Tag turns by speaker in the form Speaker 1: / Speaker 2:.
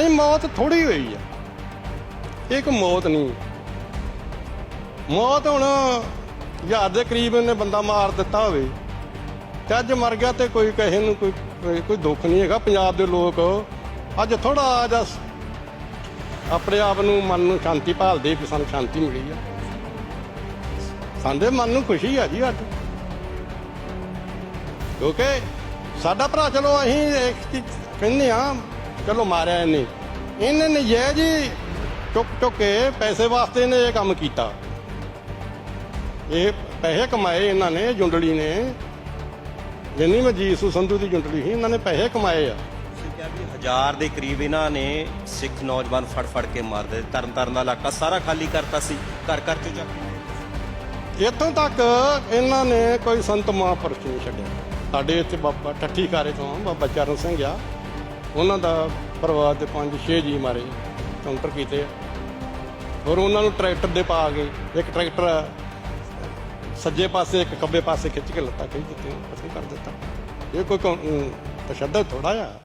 Speaker 1: ਨਹੀਂ, ਮੌਤ ਥੋੜੀ ਹੋਈ ਆ। ਇਹ ਕੋਈ ਮੌਤ ਨਹੀਂ। ਮੌਤ ਹੁਣ ਹਜ਼ਾਰ ਦੇ ਕਰੀਬ ਇਹਨੇ ਬੰਦਾ ਮਾਰ ਦਿੱਤਾ ਹੋਵੇ। ਤੇ ਅੱਜ ਮਰ ਗਿਆ ਤੇ ਕੋਈ ਕਹੇ ਨੂੰ ਕੋਈ ਕੋਈ- ਦੁੱਖ ਨਹੀਂ ਹੈਗਾ। ਪੰਜਾਬ ਦੇ ਲੋਕ ਅੱਜ ਥੋੜਾ ਜਿਹਾ ਆਪਣੇ ਆਪ ਨੂੰ ਮਨ ਨੂੰ ਸ਼ਾਂਤੀ ਭਾਲਦੇ ਕਿ ਸਾਨੂੰ ਸ਼ਾਂਤੀ ਮਿਲੀ ਆ। ਸਾਡੇ ਮਨ ਨੂੰ ਖੁਸ਼ੀ ਆ ਜੀ ਅੱਜ। ਕਿਉਂਕਿ ਸਾਡਾ ਭਰਾ ਚਲੋ ਅਸੀਂ ਇੱਕ ਚੀਜ਼ ਕਹਿੰਦੇ ਆ ਚਲੋ ਮਾਰਿਆ ਇਹਨੇ। ਇਹਨੇ ਨਜਾਇਜ਼ ਜੀ ਚੁੱਕ ਚੁੱਕ ਕੇ ਪੈਸੇ ਵਾਸਤੇ ਨੇ ਇਹ ਕੰਮ ਕੀਤਾ। ਇਹ ਪੈਸੇ ਕਮਾਏ ਇਹਨਾਂ ਨੇ ਜੁੰਡਲੀ ਨੇ। ਜਿੰਨੀ ਮੈਂ ਜੀਸੂ ਸੰਧੂ ਦੀ ਜੁੰਡਲੀ ਸੀ ਇਹਨਾਂ ਨੇ ਪੈਸੇ ਕਮਾਏ ਆ।
Speaker 2: ਹਜ਼ਾਰ ਦੇ ਕਰੀਬ ਇਹਨਾਂ ਨੇ ਸਿੱਖ ਨੌਜਵਾਨ ਫੜ ਫੜ ਕੇ ਮਾਰਦੇ ਤਰਨ ਤਾਰਨ ਦਾ ਇਲਾਕਾ ਸਾਰਾ ਖਾਲੀ ਕਰਤਾ ਸੀ ਘਰ ਘਰ ਚ ਜਾ
Speaker 1: ਇੱਥੋਂ ਤੱਕ ਇਹਨਾਂ ਨੇ ਕੋਈ ਸੰਤ ਮਹਾਂਪੁਰਸ਼ ਨਹੀਂ ਛੱਡਿਆ। ਸਾਡੇ ਇੱਥੇ ਬਾਬਾ ਠੱਠੀ ਕਾਰੇ ਤੋਂ ਬਾਬਾ ਚਰਨ ਸਿੰਘ ਆ। ਉਹਨਾਂ ਦਾ ਪਰਿਵਾਰ ਦੇ ਪੰਜ ਛੇ ਜੀ ਮਾਰੇ ਕਾਊਂਟਰ ਕੀਤੇ ਆ। ਔਰ ਉਹਨਾਂ ਨੂੰ ਟਰੈਕਟਰ ਦੇ ਪਾ ਕੇ ਇੱਕ ਟਰੈਕਟਰ ਸੱਜੇ ਪਾਸੇ ਇੱਕ ਖੱਬੇ ਪਾਸੇ ਖਿੱਚ ਕੇ ਲੱਤਾਂ ਖਿੱਚ ਦਿੱਤੀਆਂ, ਅਸੀਂ ਕਰ ਦਿੱਤਾ। ਇਹ ਕੋਈ ਕੌਣ- ਤਸ਼ੱਦਦ ਥੋੜਾ ਆ।